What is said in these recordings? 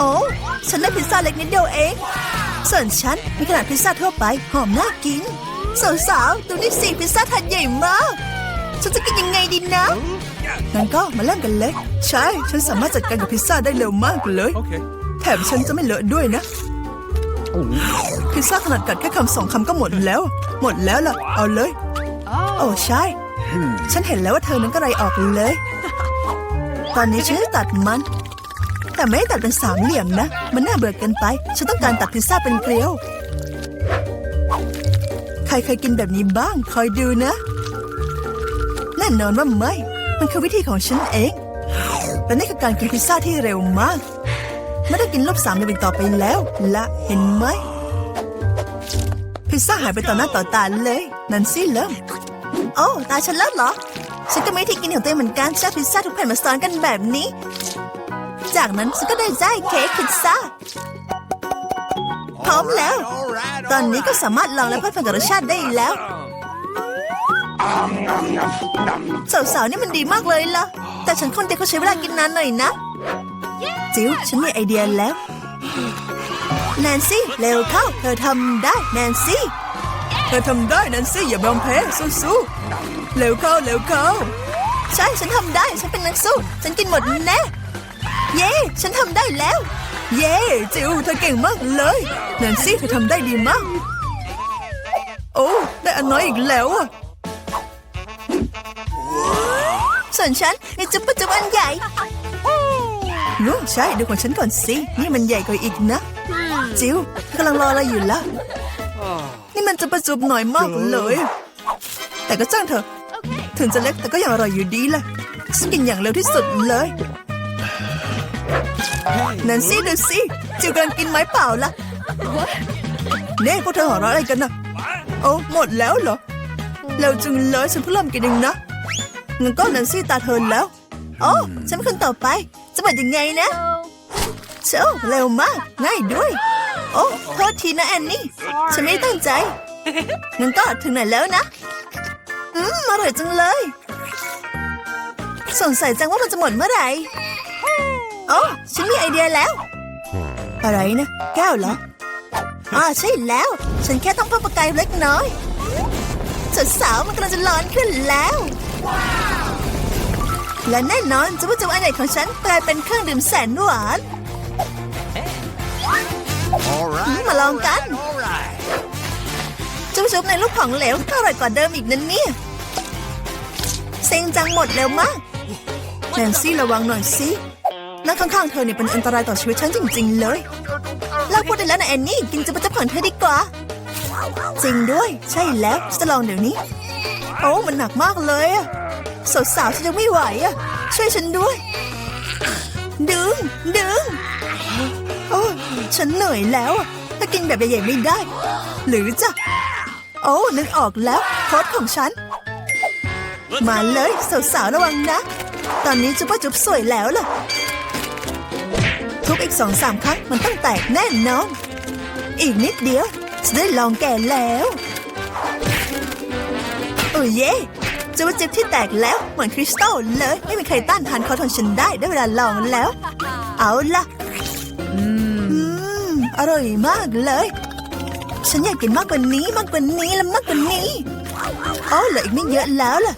โอ้ฉันได้พิซซ่าเล็กนิดเดียวเอง ส่วนฉันมีขนาดพิซซ่าทั่วไปหอมน่ากิน สาวๆ ดูนี่สิพิซซ่าถาดใหญ่มาก ฉันจะกินยังไงดีนะงั้นก็มาเริ่มกันเลย ใช่ ฉันสามารถจัดการกับพิซซ่าได้เร็วมากเลย Okay. แถมฉันจะไม่เลอะด้วยนะ พิซซ่าขนาดกัดแค่คำสองคำก็หมดแล้ว หมดแล้วล่ะ เอาเลย โอ้ใช่ ฉันเห็นแล้วว่าเธอนั้นก็ไรออกเลย ตอนนี้ฉันจะตัดมัน แต่ไม่ตัดเป็นสามเหลี่ยมนะ มันน่าเบื่อเกินไป ฉันต้องการตัดพิซซ่าเป็นเกลียว ใครเคยกินแบบนี้บ้าง คอยดูนะแน่นอนว่าไม่ มันคือวิธีของฉันเองและนี่คือการกินพิซซ่าที่เร็วมาก ไม่ได้กินรูปสามเหลี่ยมอีกต่อไปแล้ว ละเห็นไหม พิซซ่าหายไปต่อหน้าต่อตาเลย นันซี่เริ่มโอ้ตาฉันเริ่มเหรอ ฉันก็ไม่ที่กินของตัวเองเหมือนกันแช่พิซซ่าทุกแผ่นมาซ้อนกันแบบนี้ จากนั้นฉันก็ได้ใจเค้กพิซซ่าพร้อมแล้ว ตอนนี้ก็สามารถลองและเพลิดเพลินกับรสชาติได้แล้วสาวๆนี่มันดีมากเลยล่ะ แต่ฉันคนเดียวก็ใช้เวลากินนานหน่อยนะ จิ๋วฉันมีไอเดียแล้วแนนซี่เร็วเข้า เธอทำได้แนนซี่ เธอทำได้แนนซี่อย่ายอมแพ้สู้ๆเร็วเข้าเร็วเข้า ใช่ฉันทำได้ฉันเป็นนักสู้ ฉันกินหมดแน่ เย้ ฉันทำได้แล้ว เย้ จิวเธอเก่งมากเลยแนนซี่เธอทำได้ดีมาก โอ้ ได้อันน้อยอีกแล้วอะส่วนฉันมีจุ๊บจุ๊บอันใหญ่นู้ใช่ดูของฉันก่อนสิ นี่มันใหญ่กว่าอีกนะ จิวกำลังรออะไรอยู่ล่ะ นี่มันจะประจุบหน่อยมากเลย แต่ก็จ้างเถอถึงจะเล็กแต่ก็ยังอร่อยอยู่ดีแหละฉันกินอย่างเร็วที่สุดเลย นันซี่ดูสิจิวกำลังกินไม้เปล่าล่ะเน่พวกเธอหัวเราะอะไรกันนะโอ้หมดแล้วเหรอเร็วจังเลยฉันเพิ่งเริ่มกินเองนะงั้นก็นันซี่ตาเธอแล้วโอ้ฉันเป็นคนต่อไปจะเป็นยังไงนะเช้าเร็วมากง่ายด้วย โอ้โทษทีนะแอนนี่ฉันไม่ตั้งใจงั้นก็ถึงไหนแล้วนะอืมอร่อยจังเลย สงสัยจังว่ามันจะหมดเมื่อไหร่ โอ้ฉันมีไอเดียแล้ว อะไรนะ แก้วเหรออ่าใช่แล้ว ฉันแค่ต้องเพิ่มประกายเล็กน้อยสาวๆมันกำลังจะร้อนขึ้นแล้วและแน่นอนจุ๊บจุ๊บอันใหญ่ของฉันกลายเป็นเครื่องดื่มแสนหวาน All right. มาลองกัน All right. จุ๊บจุ๊บในลูกของเหลวก็อร่อยกว่าเดิมอีกนั่นเนี่ยเซ็งจังหมดเร็วมากแนนซี่ระวังหน่อยสิ นั่งข้างๆเธอเนี่ยเป็นอันตรายต่อชีวิตฉันจริง ๆ เลยเลิกพูดได้แล้วนะแอนนี่กินจุ๊บจุ๊บของเธอดีกว่า จริงด้วย ใช่แล้วจะลองเดี๋ยวนี้ โอ้มันหนักมากเลยอะสาวๆฉันยังไม่ไหวอะช่วยฉันด้วย ดึงดึงโอ้ฉันเหนื่อยแล้วอะถ้ากินแบบใหญ่ๆไม่ได้ หรือจะโอ้นึกออกแล้วโค้ดของฉัน มาเลยสาวๆระวังนะ ตอนนี้จุ๊บจุ๊บสวยแล้วล่ะ ทุบอีกสองสามครั้งมันต้องแตกแน่นอน อีกนิดเดียวจะได้ลองแก่แล้วโอ้เย่จุ๊บว่าจิบที่แตกแล้วเหมือนคริสตัลเลย ไม่มีใครต้านทานเขาของฉันได้ได้เวลาลองแล้ว เอาล่ะอืมอร่อยมากเลย ฉันอยากกินมากกว่านี้มากกว่านี้และมากกว่านี้อ๋อเหลืออีกไม่เยอะแล้วล่ะ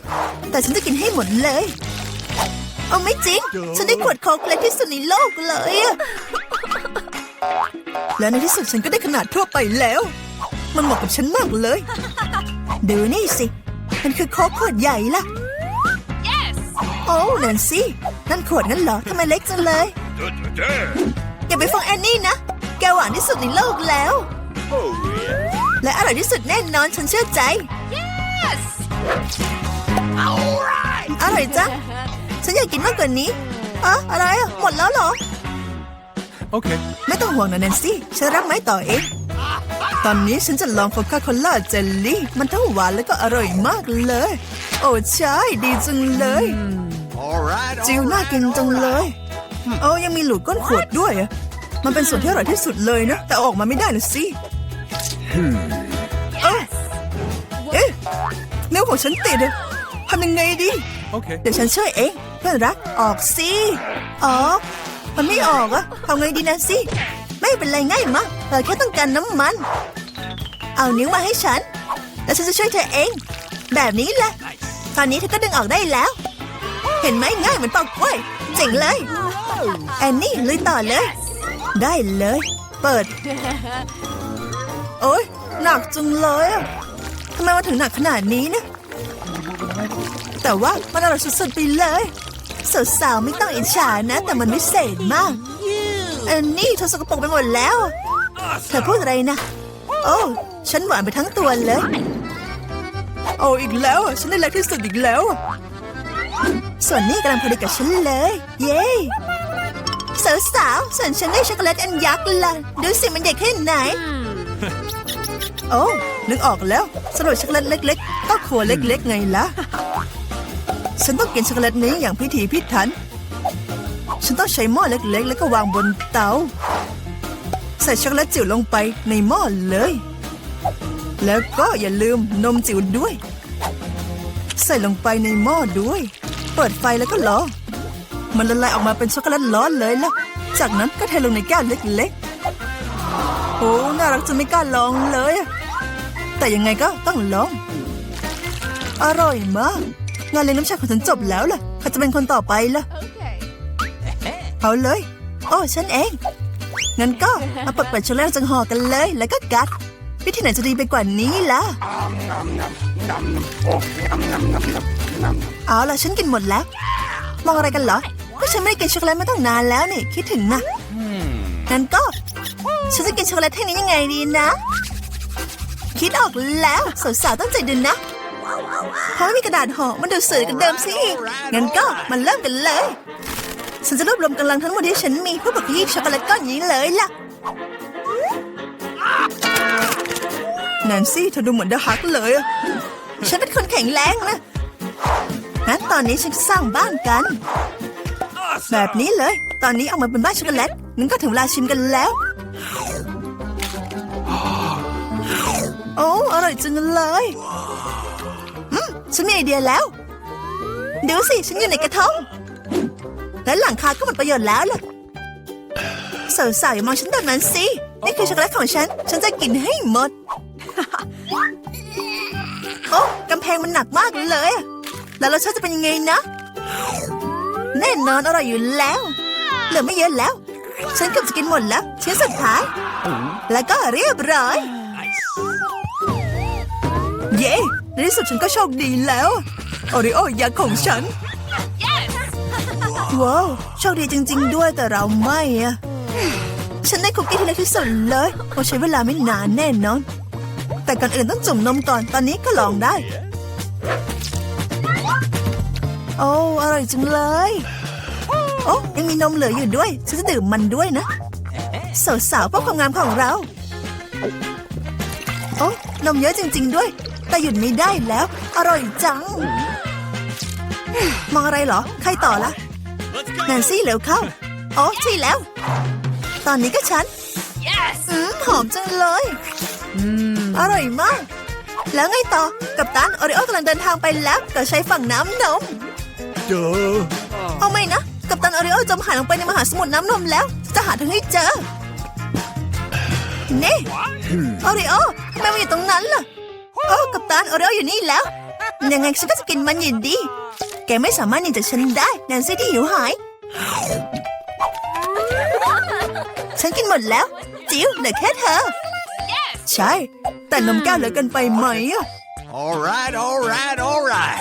แต่ฉันจะกินให้หมดเลย เอาไม่จริง ฉันได้ขวดโค้กเล็กที่สุดในโลกเลยอะและในที่สุดฉันก็ได้ขนาดทั่วไปแล้ว มันเหมาะกับฉันมากเลย ดูนี่สิ มันคือโค้กขวดใหญ่ล่ะโอ้แนนซี่นั่นขวดงั้นเหรอทำไมเล็กจังเลย อย่าไปฟังแอนนี่นะ แกหวานที่สุดในโลกแล้ว Oh, yeah. และอร่อยที่สุดแน่นอนฉันเชื่อใจ All right. อร่อยจัง ฉันอยากกินมากกว่านี้อะอะไรอะหมดแล้วเหรอ Okay. ไม่ต้องห่วงนะแนนซี่ ฉันรับไม้ต่อเอง ตอนนี้ฉันจะลองโคคาโคล่าเจลลี่ มันทั้งหวานและก็อร่อยมากเลย โอ้ใช่ ดีจังเลย All right. จิว all น่า right, กิน all จังเลย right. โอ้ยังมีหลูดก้นขวดด้วยอะมันเป็นส่วนที่อร่อยที่สุดเลยนะ แต่เอาออกมาไม่ได้นะสิเอ้าเอ๊ะนิ้วของฉันติดอะทำยังไงดี Okay. เดี๋ยวฉันช่วยเอง เพื่อนรักออกสิออกมันไม่ออกอะทำไงดีนะสิไม่เป็นไรง่ายมากเราแค่ต้องการน้ำมัน เอานิ้วมาให้ฉัน แล้วฉันจะช่วยเธอเอง แบบนี้แหละ ตอนนี้เธอก็ดึงออกได้แล้ว เห็นไหมง่ายเหมือนป่ากล้วยเจ๋งเลย แอนนี่ลุยต่อเลย ได้เลย เปิด โอ๊ยหนักจังเลยอะทำไมมาถึงหนักขนาดนี้นะ แต่ว่ามันอร่อยสุดๆไปเลย สาวๆไม่ต้องอิจฉานะ แต่มันวิเศษมากแอนนี่เธอสกปรกไปหมดแล้ว เธอพูดอะไรนะ โอ้ฉันหวานไปทั้งตัวเลย โอ้อีกแล้ว ฉันได้เล็กที่สุดอีกแล้ว ส่วนนี้กำลังพอดีกับฉันเลย เย้สาวๆส่วนฉันได้ช็อกโกแลตอันยักษ์ละดูสิมันใหญ่แค่ไหน โอ้ นึกออกแล้วสำหรับช็อกโกแลตเล็ก ๆ ก็ครัวเล็ก ๆ ไงล่ะ ฉันต้องกินช็อกโกแลตนี้อย่างพิถีพิถัน ฉันต้องใช้หม้อเล็กๆ แล้วก็วางบนเตา ใส่ช็อกโกแลตจิ๋วลงไปในหม้อเลย แล้วก็อย่าลืมนมจิ๋วด้วย ใส่ลงไปในหม้อด้วย เปิดไฟแล้วก็รอ มันละลายออกมาเป็นช็อกโกแลตร้อนเลยล่ะ จากนั้นก็เทลงในแก้วเล็กๆ โอ้ น่ารักจนไม่กล้าลองเลย แต่ยังไงก็ต้องลอง อร่อยมาก งานเลี้ยงน้ำชาของฉันจบแล้วล่ะใครจะเป็นคนต่อไปล่ะ เอาเลย โอ้ ฉันเอง งั้นก็มาเปิดเปิดช็อกโกแลตจังห่อกันเลย แล้วก็กัดวิธีไหนจะดีไปกว่านี้ล่ะ เอาล่ะ ฉันกินหมดแล้วมองอะไรกันเหรอก็ฉันไม่ได้กินช็อกโกแลตมาตั้งนานแล้วนี่คิดถึงนะงั้นก็ ฉันจะกินช็อกโกแลตแท่งนี้ยังไงดีนะ คิดออกแล้วสาวๆต้องใจดูนะ เพราะไม่มีกระดาษห่อมันดูสื่อกันเดิมสิงั้นก็มันเริ่มกันเลย ฉันจะรวบรวมกำลังทั้งหมดที่ฉันมีเพื่อบอกยี่ช็อกโกแลตก้อนนี้เลยล่ะแนนซี่เธอดูเหมือนเดอะฮักเลย ฉันเป็นคนแข็งแรงนะ งั้นตอนนี้ฉันจะสร้างบ้านกัน แบบนี้เลย ตอนนี้เอามาเป็นบ้านช็อกโกแลตงั้นก็ถึงเวลาชิมกันแล้ว โอ้ อร่อยจังเลย ฉันมีไอเดียแล้วดูสิ ฉันอยู่ในกระทงและหลังคาก็หมดประโยชน์แล้วล่ะสาวๆอย่ามองฉันแบบนั้นสิ นี่คือช็อกโกแลตของฉัน ฉันจะกินให้หมด โอ้กำแพงมันหนักมากเลย แล้วรสชาติจะเป็นยังไงนะ แน่นอนอร่อยอยู่แล้ว เหลือไม่เยอะแล้ว ฉันเกือบจะกินหมดแล้วชิ้นสุดท้าย แล้วก็เรียบร้อย เย้ ในที่สุดฉันก็โชคดีแล้วโอริโอยักษ์ของฉัน ว้าวโชคดีจริง ๆ ด้วยแต่เราไม่อะฉันได้คุกกี้ที่เล็กที่สุดเลยคงใช้เวลาไม่นานแน่นอน แต่ก่อนอื่นต้องจุ่มนมก่อนตอนนี้ก็ลองได้ โอ้อร่อยจังเลย โอ้ยังมีนมเหลืออยู่ด้วย ฉันจะดื่มมันด้วยนะสาวๆเพื่อความงามของเรา โอ้นมเยอะจริง ๆ ด้วย แต่หยุดไม่ได้แล้ว อร่อยจัง มองอะไรเหรอ ใครต่อละแนนซี่เร็วเข้าโอ้ใช่แล้ว ตอนนี้ก็ฉันอืมหอมจังเลย อร่อยมาก แล้วไงต่อ กับตันโอริโอกำลังเดินทางไปแล้วก็ใช้ฝั่งน้ำนม Duh. เอาไม่นะ กับตันโอริโอจมหายลงไปในมหาสมุทรน้ำนมแล้ว จะหาทางให้เจอ นี่โอริโอทำไมมันอยู่ตรงนั้นล่ะ โอ้กับตันโอริโออยู่นี่แล้ว ยังไงฉันก็จะกินมันอยู่ดี แกไม่สามารถหนีจากฉันได้แนนซี่ที่หิวหาย ฉันกินหมดแล้ว จิ๋วเหลือแค่เธอ ใช่ แต่นมแก้วเหลือเกินไปไหมอะ All right, all right, all right.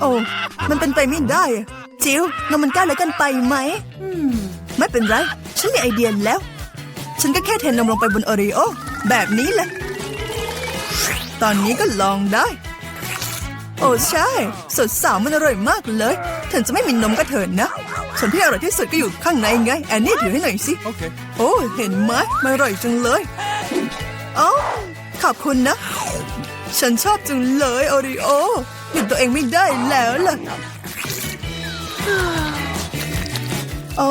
โอ้มันเป็นไปไม่ได้อะจิ๋วนมมันแก้วเหลือเกินไปไหม ไม่เป็นไร ฉันมีไอเดียแล้ว ฉันก็แค่เทนมลงไปบนโอรีโอแบบนี้แหละ ตอนนี้ก็ลองได้ โอ้ใช่ สดสาวมันอร่อยมากเลยถึงจะไม่มีนมก็เถินนะ ส่วนที่อร่อยที่สุดก็อยู่ข้างในไง แอนนี่ถือให้หน่อยสิ Okay. โอ้เห็นไหมมันอร่อยจังเลยโอ้ขอบคุณนะ ฉันชอบจังเลยโอริโอหยุดตัวเองไม่ได้แล้วล่ะโอ้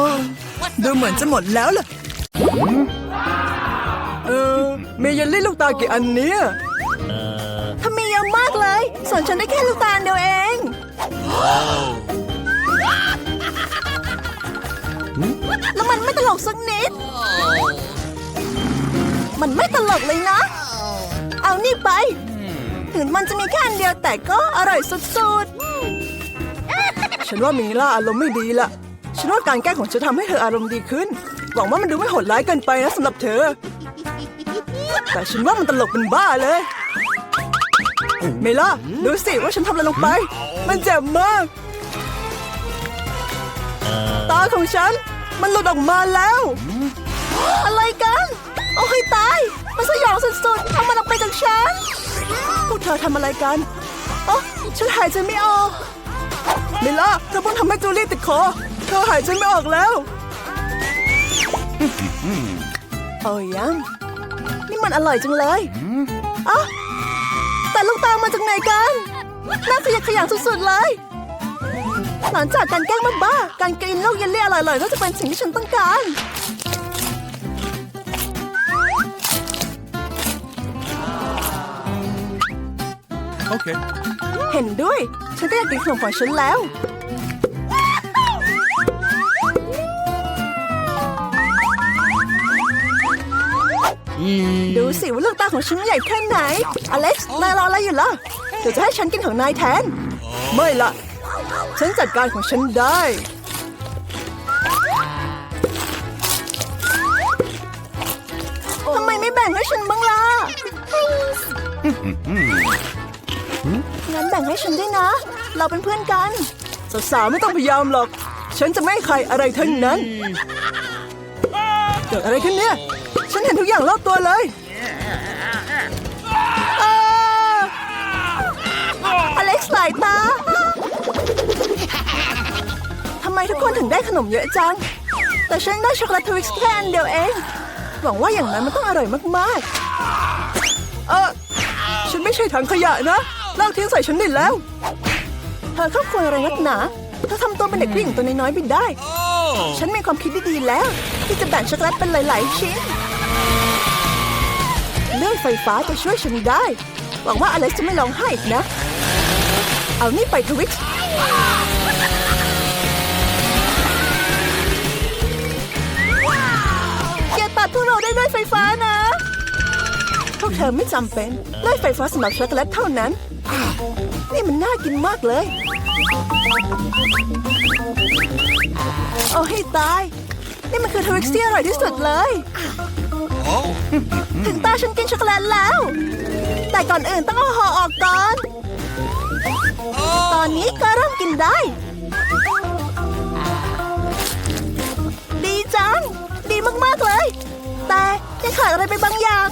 ดูเหมือนจะหมดแล้วล่ะ เออมีเยลลี่ลูกตากี่อันเนี้ยทำไมเยอะมากเลย ส่วนฉันได้แค่ลูกตาอันเดียวเองตลกสักนิด มันไม่ตลกเลยนะ เอานี่ไป ถึงมันจะมีแค่อันเดียวแต่ก็อร่อยสุดๆ ฉันว่ามีล่าอารมณ์ไม่ดีละ ฉันว่าการแกล้งของฉันทำให้เธออารมณ์ดีขึ้น หวังว่ามันดูไม่โหดร้ายเกินไปนะสำหรับเธอ แต่ฉันว่ามันตลกเป็นบ้าเลย เมล่าดูสิว่าฉันทำอะไรลงไป มันเจ็บมาก ตาของฉัน มันหลุดออกมาแล้ว อะไรกัน โอ้ยตาย มันสยองสุดๆเอามันออกไปจากฉัน พวกเธอทำอะไรกันอ๋อฉันหายใจไม่ออก เมล่าเธอเพิ่งทำให้จูเลี่ติดคอ เธอหายใจไม่ออกแล้ว โอ้ยยังนี่มันอร่อยจังเลยอ๋อแต่ลูกตามาจากไหนกัน น่าขยะแขยงสุดๆเลย หลังจากการแกล้งบ้าๆการกินลูกเยลลี่อร่อยๆก็จะเป็นสิ่งที่ฉันต้องการ Okay. เห็นด้วย ฉันก็อยากกินขนมของฉันแล้ว ดูสิว่าลูกตาของฉันใหญ่แค่ไหน อเล็กซ์นายรออะไรอยู่ล่ะเดี๋ยวจะให้ฉันกินของนายแทน ไม่ละฉันจัดการของฉันได้ ทำไมไม่แบ่งให้ฉันบ้างล่ะ งั้นแบ่งให้ฉันด้วยนะ เราเป็นเพื่อนกัน สาวๆไม่ต้องพยายามหรอก ฉันจะไม่ให้ใครอะไรทั้งนั้น เกิดอะไรขึ้นเนี่ยฉัน เห็นทุกอย่างรอบตัวเลยอ้าอเล็กซ์หลายตาทำไมทุกคนถึงได้ขนมเยอะจัง แต่ฉันได้ช็อกโกแลตทวิกซ์แค่อันเดียวเอง หวังว่าอย่างนั้นมันต้องอร่อยมากๆ เออฉันไม่ใช่ถังขยะนะเลิกทิ้งใส่ฉันได้แล้ว เธอเข้าควรอะไรนักหนาเธอทำตัวเป็นเด็กผู้หญิงตัวน้อยๆไปได้ ฉันมีความคิดดีๆแล้ว ที่จะแบ่งช็อกโกแลตเป็นหลายๆชิ้น เลื่อยไฟฟ้าจะช่วยฉันได้ หวังว่าอเล็กซ์จะไม่ร้องไห้อีกนะ เอานี่ไปทวิกซ์อย่าตัดพวกเราได้ด้วยไฟฟ้านะ พวกเธอไม่จำเป็นเลื่อยไฟฟ้าสำหรับช็อกโกแลตเท่านั้น นี่มันน่ากินมากเลยโอ้ให้ตาย นี่มันคือทวิกซ์ที่อร่อยที่สุดเลย ถึงตาฉันกินช็อกโกแลตแล้ว แต่ก่อนอื่นต้องเอาห่อออกก่อน ตอนนี้ก็เริ่มกินได้ ดีจัง ดีมากๆเลย แต่ยังขาดอะไรไปบางอย่าง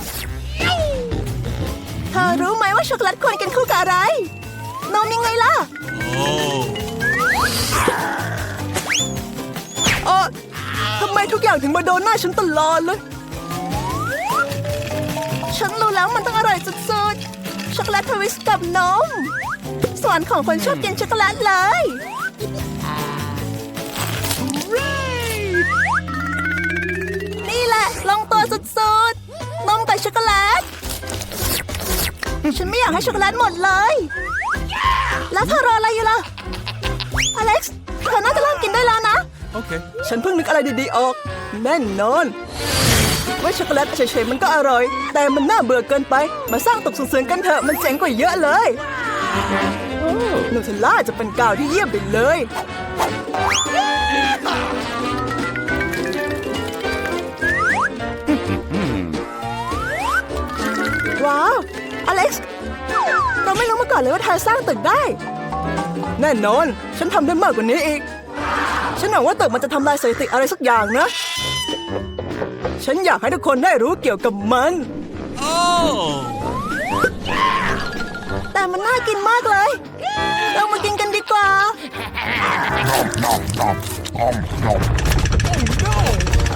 เธอรู้ไหมว่าช็อกโกแลตควรกินคู่กับอะไร นมยังไงล่ะเออทำไมทุกอย่างถึงมาโดนหน้าฉันตลอดเลย ฉันรู้แล้วมันต้องอร่อยสุดๆ ช็อกโกแลตทวิสต์กับนมส่วนของคนชอบกินช็อกโกแลตเลย นี่แหละ ลงตัวสุดๆ นมกับช็อกโกแลต ฉันไม่อยากให้ช็อกโกแลตหมดเลย แล้วเธอรออะไรอยู่ล่ะ อเล็กซ์ เธอน่าจะเริ่มกินได้แล้วนะ Okay. ฉันเพิ่งนึกอะไรดีๆออก แน่นอน ว่าช็อกโกแลตเฉยๆมันก็อร่อย แต่มันน่าเบื่อเกินไป มาสร้างตกส่งเสริมกันเถอะมันเจ๋งกว่าเยอะเลยนูเทลล่าจะเป็นกาวที่เยี่ยมไปเลย ว้าว อเล็กซ์ เราไม่รู้มาก่อนเลยว่าเธอสร้างตึกได้ แน่นอน ฉันทำได้มากกว่านี้อีก ฉันหวังว่าตึกมันจะทำลายสถิติอะไรสักอย่างนะ ฉันอยากให้ทุกคนได้รู้เกี่ยวกับมัน Oh. แต่มันน่ากินมากเลย เรามากินกันดีกว่า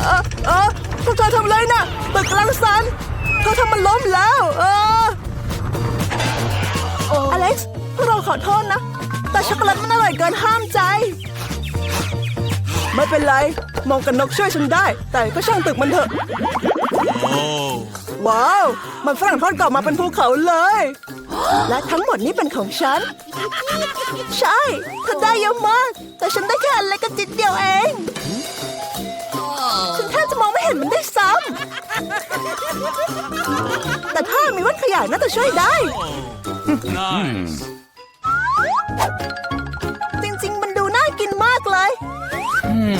เออเออพวกเธอทำอะไรน่ะตึกกำลังสั่นเธอทำมันล้มแล้ว เอออเล็กซ์พวกเราขอโทษนะ แต่ช็อกโกแลตมันอร่อยเกินห้ามใจ ไม่เป็นไร มองกันนกช่วยฉันได้ แต่ก็ช่างตึกมันเถอะ Oh. ว้าว มันฝรั่งทอดกรอบมาเป็นภูเขาเลย และทั้งหมดนี้เป็นของฉัน ใช่เธอได้เยอะมาก แต่ฉันได้แค่อันเล็กกระจิตเดียวเอง ฉันแต่ถ้ามีวัดขยะน่าจะช่วยได้ Nice.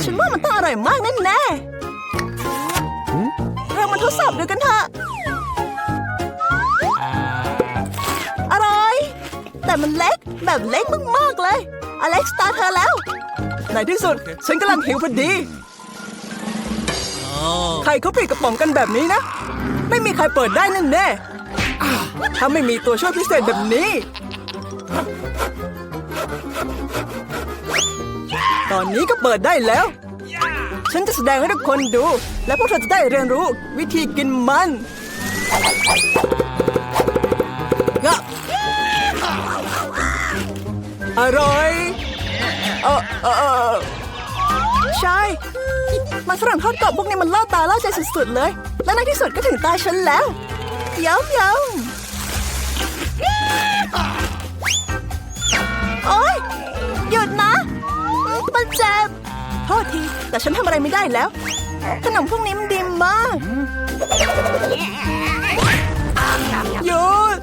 ฉันว่ามันต้องอร่อยมากแน่ๆเรามาทดสอบดูกันเถอะอร่อย แต่มันเล็กแบบเล็กมากๆเลย อเล็กซ์ตาเธอแล้ว ในที่สุด ฉันกำลังหิวพอดี Oh. ใครเขาปิดกระป๋องกันแบบนี้นะ ไม่มีใครเปิดได้แน่แน่ๆถ้าไม่มีตัวช่วยพิเศษแบบนี้ อนนี้ก็เปิดได้แล้ว ฉันจะแสดงให้ทุกคนดู และพวกเธอจะได้เรียนรู้วิธีกินมันก็อร่อยเออเออเออใช่มันฝรั่งทอดกรอบพวกนี้มันล่อตาล่อใจสุดๆเลย และในที่สุดก็ถึงตาฉันแล้วย้ำย้ำ แต่ฉันทำอะไรไม่ได้แล้ว ขนมพวกนี้มันดีมากหยุด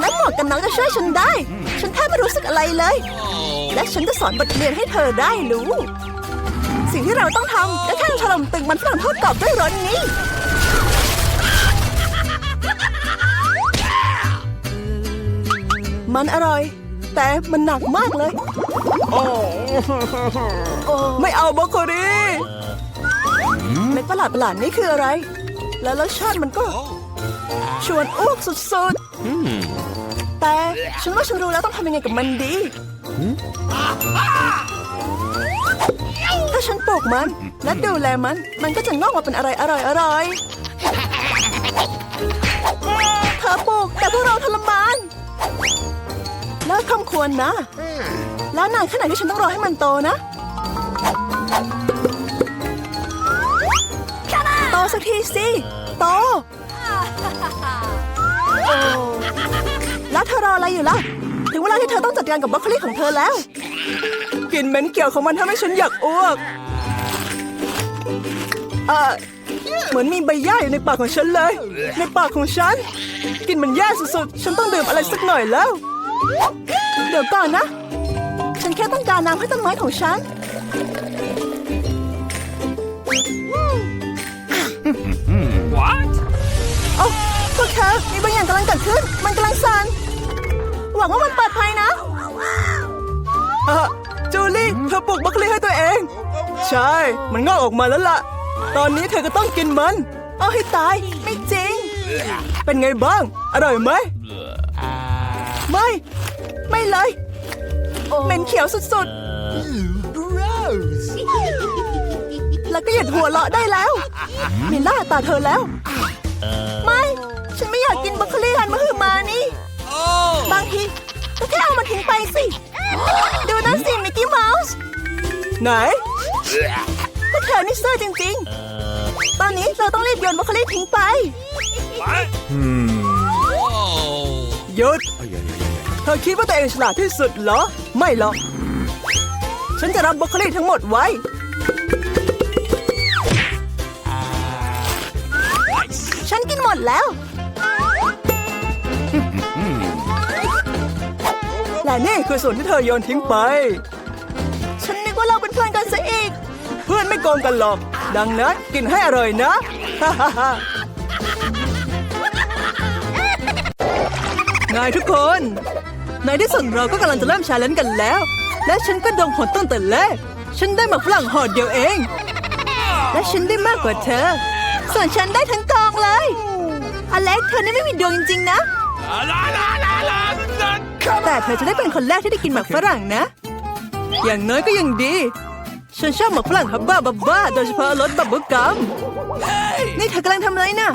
และหมวกกันน็อกจะช่วยฉันได้ ฉันแทบไม่รู้สึกอะไรเลย และฉันจะสอนบทเรียนให้เธอได้รู้ สิ่งที่เราต้องทำก็แค่ถล่มตึกมันฝรั่งทอดกรอบด้วยรถนี้ มันอร่อย แต่มันหนักมากเลยไม่เอาบรอกโคลีเม็ดประหลาดประหลาดๆนี่คืออะไร แล้วรสชาติมันก็ ชวนอ้วกสุดๆ แต่ฉันว่าฉันรู้แล้วต้องทำยังไงกับมันดี ถ้าฉันปลูกมันและดูแลมัน มันก็จะงอกมาเป็นอะไรอร่อยอร่อยๆเธอปลูกแต่พวกเราทรมาน แล้วคำควรนะ แล้วนานแค่ไหนที่ฉันต้องรอให้มันโตนะโตสักทีสิโตแล้วเธอรออะไรอยู่ล่ะ ถึงเวลาที่เธอต้องจัดการกับบรอกโคลีของเธอแล้วกลิ่นเหม็นเกี่ยวของมันทำให้ฉันอยากอ้วกเออเหมือนมีใบหญ้าอยู่ในปากของฉันเลย ในปากของฉันกลิ่นมันแย่สุดๆ ฉันต้องดื่มอะไรสักหน่อยแล้ว เดี๋ยวก่อนนะ ฉันแค่ต้องการน้ำให้ต้นไม้ของฉัน What? โอ้พวกเธอมีบางอย่างกำลังเกิดขึ้น มันกำลังสั่นหวังว่ามันปลอดภัยนะเออจูลี่เธอปลูกบรอกโคลีให้ตัวเอง ใช่ มันงอกออกมาแล้วล่ะ ตอนนี้เธอก็ต้องกินมัน เอาให้ตาย ไม่จริง เป็นไงบ้าง อร่อยไหม ไม่ ไม่เลย เหม็นเขียวสุดๆ แล้วก็หยุดหัวเราะได้แล้วมีล่าตาเธอแล้ว ไม่ ฉันไม่อยากกินบรอกโคลีหันมาหือมานี่ Oh. บางทีก็แค่เอามันทิ้งไปสิ ดูนั่นสิมิกกี้เมาส์ ไหนพวกเธอนี่ซื่อจริง ๆ ตอนนี้เราต้องรีบโยนบรอกโคลีทิ้งไป What? Oh. หยุด เธอคิดว่าตัวเองฉลาดที่สุดเหรอ ไม่หรอก ฉันจะรับบรอกโคลีทั้งหมดไว้ ฉันกินหมดแล้ว และนี่คือส่วนที่เธอโยนทิ้งไป ฉันนึกว่าเราเป็นเพื่อนกันซะอีก เพื่อนไม่โกงกันหรอก ดังนั้นกินให้อร่อยนะนายทุกคน ในที่สุดเราก็กำลังจะเริ่มชาเลนจ์กันแล้ว และฉันก็ดงหนตั้งแต่แรกฉันได้หมาฝรั่งห่อเดียวเอง และฉันได้มากกว่าเธอ ส่วนฉันได้ทั้งกองเลยอเล็กเธอนี่ไม่มีดวงจริงๆนะ แต่เธอจะได้เป็นคนแรกที่ได้กินหมากฝรั่งนะ อย่างน้อยก็ยังดี ฉันชอบหมากฝรั่งฮับบ้าบับบ้าโดยเฉพาะรสบับเบิ้ลกัม Hey. นี่เธอกำลังทำอะไรนะ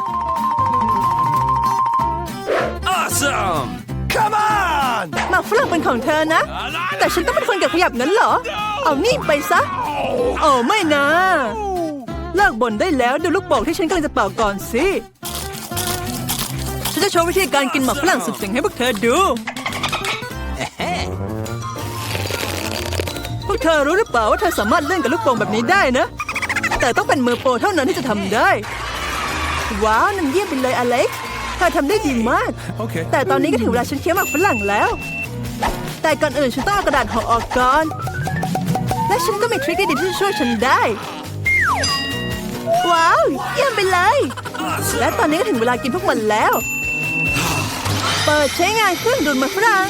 Awesome. Come on. หมากฝรั่งเป็นของเธอนะ La la แต่ฉันต้องเป็นคนเก็บขยับนั้นเหรอ เอานี่ไปซะโอ้ไม่นะ เลิกบ่นได้แล้วดูลูกโป่งที่ฉันกำลังจะเป่าก่อนสิฉันจะโชว์วิธีการกินหมากฝรั่งสุดเจ๋งให้พวกเธอดูพวกเธอรู้หรือเปล่าว่าเธอสามารถเล่นกับลูกโป่งแบบนี้ได้นะ แต่ต้องเป็นมือโปรเท่านั้นที่จะทำได้ ว้าวนั่นเยี่ยมไปเลยอเล็กซ์เธอทำได้ดีมาก Okay. แต่ตอนนี้ก็ถึงเวลาฉันเคี้ยวหมากฝรั่งแล้ว แต่ก่อนอื่นฉันต้องเอากระดาษห่อออกก่อน และฉันก็มีทริคดีๆที่จะช่วยฉันได้ ว้าว เยี่ยมไปเลย และตอนนี้ก็ถึงเวลากินพวกมันแล้ว เปิดใช้งานเครื่องดูดมากฝรั่ง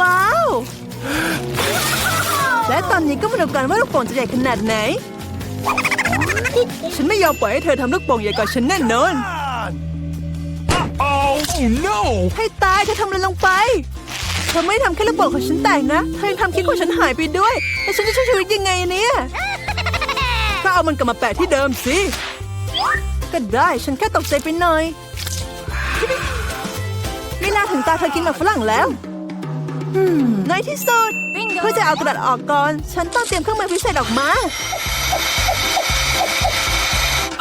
ว้าว และตอนนี้ก็มาดูกันว่าลูกโป่งจะใหญ่ขนาดไหน ฉันไม่ยอมปล่อยให้เธอทำลูกโป่งใหญ่กว่าฉันแน่นอน Oh, oh no! ให้ตายเธอทำอะไรลงไป เธอไม่ได้ทำแค่ลูกโป่งของฉันแตกนะ เธอยังทำคิดของฉันหายไปด้วย แล้วฉันจะใช้ชีวิตยังไงเนี่ยก็เอามันกลับมาแปะที่เดิมสิ ก็ได้ฉันแค่ตกใจไปหน่อย ไม่น่าถึงตาเธอกินหมากฝรั่งแล้วอืมในที่สุดเพื่อจะเอากระดาษออกก่อน ฉันต้องเตรียมเครื่องมือพิเศษออกมา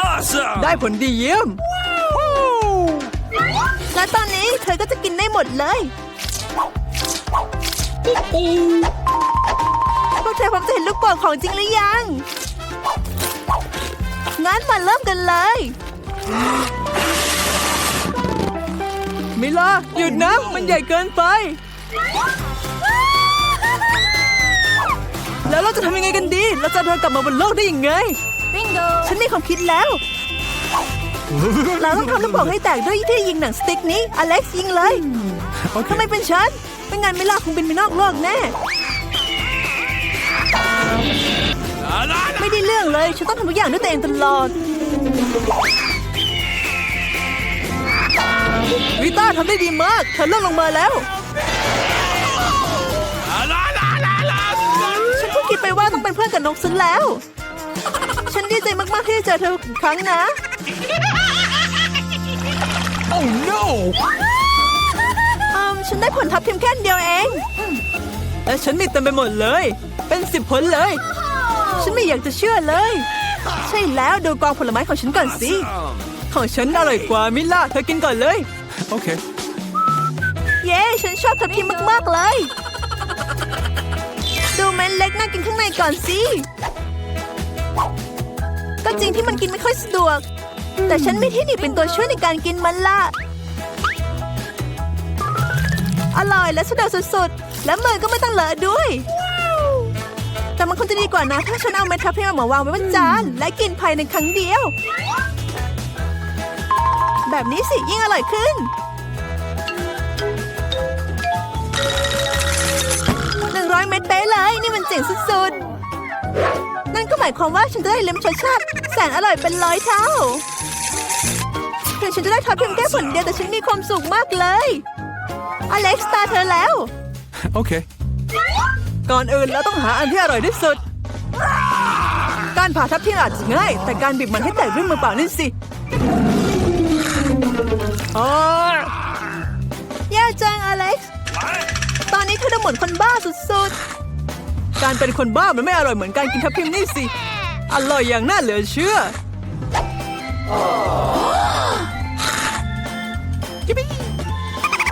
Awesome! ได้ผลดีเยี่ยม และตอนนี้เธอก็จะกินได้หมดเลยพวกเธอพร้อมจะเห็นลูกโป่งของจริงหรือยัง งั้นมาเริ่มกันเลย มิลาหยุดนะ มันใหญ่เกินไป แล้วเราจะทำยังไงกันดี เราจะเอาเธอกลับมาบนโลกได้ยังไง Bingo! ฉันมีความคิดแล้ว เราต้องทำลูกโป่งให้แตกด้วยที่ยิงหนังสติ๊กนี้ อเล็กซ์ยิงเลยทำไมเป็นฉันไม่งั้นไม่ลาคงบินไปนอกโลกแน่ La, la, la. ไม่ได้เรื่องเลย ฉันต้องทำทุกอย่างด้วยตัวเองตลอดวิต้าทำได้ดีมากเธอเลื่อนลงมาแล้ว La, la, la, la, la. ฉันเพิ่งคิดไปว่าต้องเป็นเพื่อนกับนกซะแล้ว ฉันดีใจมากๆที่ได้เจอเธออีกครั้งนะ Oh no! อืมฉันได้ผลทับทิมแค่อันเดียวเอง และฉันมีเต็มไปหมดเลย เป็นสิบผลเลย ฉันไม่อยากจะเชื่อเลย ใช่แล้วดูกองผลไม้ของฉันก่อนสิ Um, ของฉันอร่อยกว่ามิลล่าเธอกินก่อนเลย okay. เย้ฉันชอบทับทิมมาก ๆ เลย ดูเม็ดเล็กน่ากินข้างในก่อนสิ ก็จริงที่มันกินไม่ค่อยสะดวก แต่ฉันมีที่หนีเป็นตัวช่วยในการกินมันละอร่อยและสะดวกสุดๆ และมือก็ไม่ต้องเลอะด้วย แต่มันคงจะดีกว่านะ ถ้าฉันเอาเม็ดทับทิมมาวางไว้บนจาน และกินภายในครั้งเดียว แบบนี้สิยิ่งอร่อยขึ้นหนึ่งร้อยเม็ดเป๊ะเลย นี่มันเจ๋งสุดๆ นั่นก็หมายความว่าฉันจะได้ลิ้มรสชาติแสนอร่อยเป็นร้อยเท่า ถึงฉันจะได้ทอดเพียงแค่ผลเดียวแต่ฉันมีความสุขมากเลย อเล็กซ์ตาเธอแล้ว Okay. ก่อนอื่นเราต้องหาอันที่อร่อยที่สุด การผ่าทับทิมอาจจะง่าย แต่การบีบมันให้แตกด้วยมือเปล่านี่สิโอ้ยแย่จังอเล็กซ์ ตอนนี้เธอดูเหมือนคนบ้าสุดๆ การเป็นคนบ้ามันไม่อร่อยเหมือนการกินทับทิมนี่สิ อร่อยอย่างน่าเหลือเชื่อ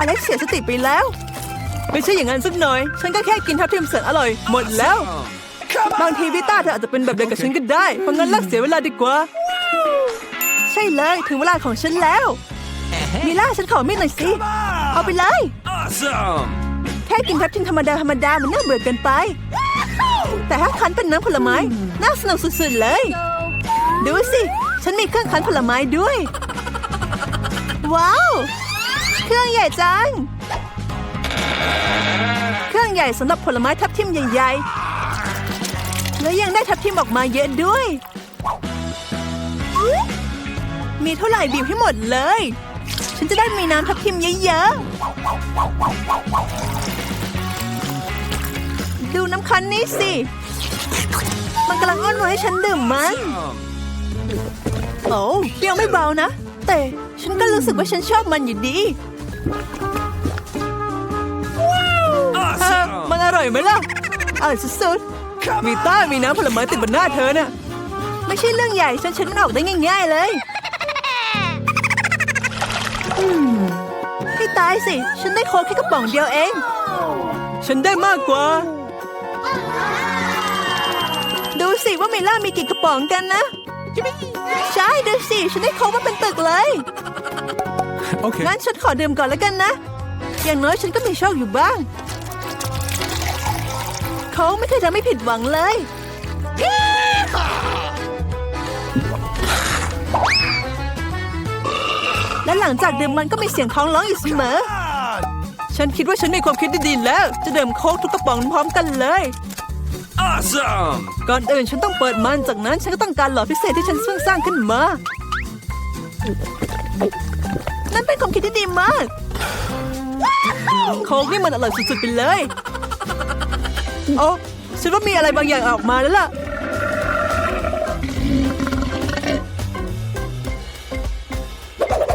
อเล็กซ์เสียสติไปแล้ว ไม่ใช่อย่างนั้นสักหน่อย ฉันก็แค่กินทับทิมแสนอร่อย หมดแล้ว บางทีวิต้าเธออาจจะเป็นแบบเดียวกับฉันก็ได้ เพราะงั้นเลิกเสียเวลาดีกว่า ใช่เลยถึงเวลาของฉันแล้วมิล่าฉันขอมีดหน่อยสิ เอาไปเลย Awesome! แค่กินทับทิมธรรมดาธรรมดามันน่าเบื่อเกินไป แต่ถ้าคั้นเป็นน้ำผลไม้ น่าสนุกสุดๆเลย ดูสิ ฉันมีเครื่องคั้นผลไม้ด้วย ว้าว เครื่องใหญ่จัง เครื่องใหญ่สำหรับผลไม้ทับทิมใหญ่ ๆ และยังได้ทับทิมออกมาเยอะด้วย มีเท่าไหร่บีบให้หมดเลย ฉันจะได้มีน้ำทับทิมเยอะๆ ดูน้ำคันนี้สิ มันกำลังอ้อนวอนให้ฉันดื่มมัน โอ้เปรี้ยวไม่เบานะ แต่ฉันก็รู้สึกว่าฉันชอบมันอยู่ดี เออมัน awesome! อร่อยไหมล่ะอร่อยสุดๆมีต้ามีน้ำผลไม้ติดบนหน้าเธอน่ะ ไม่ใช่เรื่องใหญ่ฉันฉันมันออกได้ง่าย ๆเลยอืมให้ตายสิ ฉันได้โค้กแค่กระป๋องเดียวเอง ฉันได้มากกว่า ดูสิว่าเมล่ามีกี่กระป๋องกันนะ ใช่ ดูสิ ฉันได้โค้กมาเป็นตึกเลย Okay. งั้นฉันขอดื่มก่อนแล้วกันนะ อย่างน้อยฉันก็มีโชคอยู่บ้าง เขาไม่เคยทำให้ผิดหวังเลย และหลังจากดื่มมันก็มีเสียงท้องร้องอยู่เสมอ ฉันคิดว่าฉันมีความคิดที่ดีแล้ว จะดื่มโค้กทุกกระป๋องพร้อมกันเลย Awesome. ก่อนอื่นฉันต้องเปิดมันจากนั้นฉันก็ต้องการหลอดพิเศษที่ฉันเพิ่งสร้างขึ้นมา นั่นเป็นความคิดที่ดีมากโค้กนี่มันอร่อยสุดๆไปเลย โอ้ฉันว่ามีอะไรบางอย่างออกมาแล้วล่ะ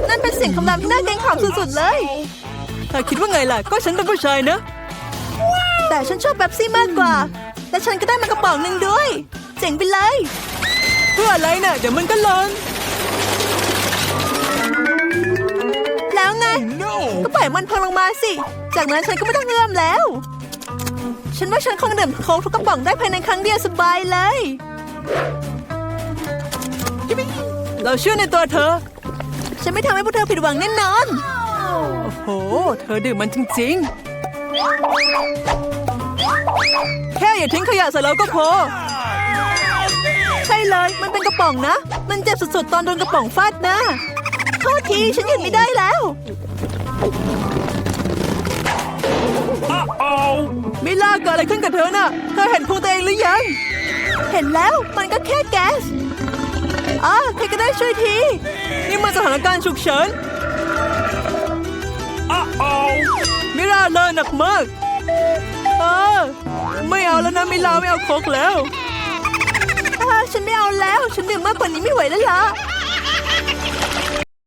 นั่นเป็นเสียงคำรามที่น่าเกรงขามสุดๆเลยเธอคิดว่าไงล่ะ ก็ฉันเป็นผู้ชายนะ แต่ฉันชอบแบบซี่มากกว่า และฉันก็ได้มากระป๋องหนึ่งด้วย เจ๋งไปเลย เพื่ออะไรน่ะเดี๋ยวมันก็หลน ก็ปล่อยมันพังลงมาสิ จากนั้นฉันก็ไม่ต้องเงื่อมแล้ว ฉันว่าฉันคงดื่มโค้กทุกกระป๋องได้ภายในครั้งเดียวสบายเลย เราเชื่อในตัวเธอ ฉันไม่ทำให้พวกเธอผิดหวังแน่นอน โอ้โห เธอดื่มมันจริงๆ แค่อย่าทิ้งขยะใส่เราก็พอ ใช่เลย มันเป็นกระป๋องนะ มันเจ็บสุดๆ ตอนโดนกระป๋องฟาดหน้าโทษที ฉันหยุดไม่ได้แล้ว Oh. มิล่าเกิดอะไรขึ้นกับเธอน่ะ เธอเห็นพุงตัวเองหรือยัง เห็นแล้วมันก็แค่แก๊สอ่าใครก็ได้ช่วยที นี่มันสถานการณ์ฉุกเฉิน Uh-oh. มิล่าเลอะหนักมากเออไม่เอาแล้วนะมิล่าไม่เอาโคกแล้วอ่าฉันไม่เอาแล้ว ฉันดื่มมากกว่านี้ไม่ไหวแล้วล่ะ